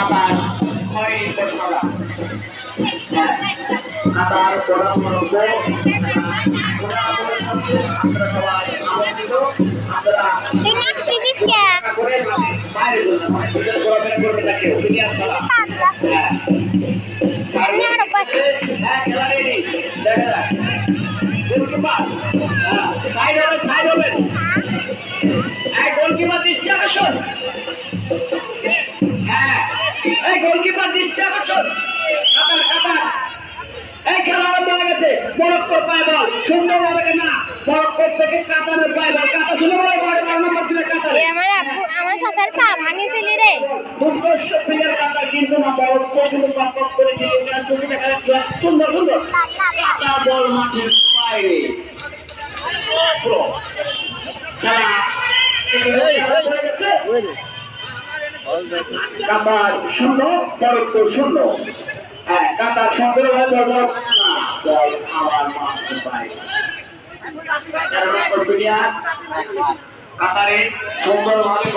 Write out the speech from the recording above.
বছরা হ্যাঁ কাতার পরামর্শ আপনারা সবাই আনন্দিত আপনারা তুই নাচতেছিস করে বাইরে না কেউ দুনিয়ার খেলা হ্যাঁ আমি আরও পাশে হ্যাঁ খেলা রেডি দেখা গোলকিপার দিচ্ছে হ্যাঁ এই গোলকিপার দিচ্ছে আকর্ষণ কাতার কাতার। এই খেলা আরম্ভ হয়ে গেছে। মরক্কোর পায় বল। সুন্দর হবে না মরক্কোর থেকে কাতারের পায় বল। কাতার সুন্দর বল বল নম্বর দিলে কাতার। আমার আব্বু আমার চাচার পা ভাঙিছিলি রে। দুর্দর্শ প্লেয়ার কাতার কিন্তু না মরক্কো কিন্তু কম্পক করে দিয়ে এখানে চোখে দেখা যাচ্ছে সুন্দর সুন্দর কাটা বল মাঠের বাইরে। খেলা। হয়ে গেছে। কাতার শূন্য পরত্ব শূন্য। হ্যাঁ কাতার সংগ্রহ আমার কাতারে সুন্দরভাবে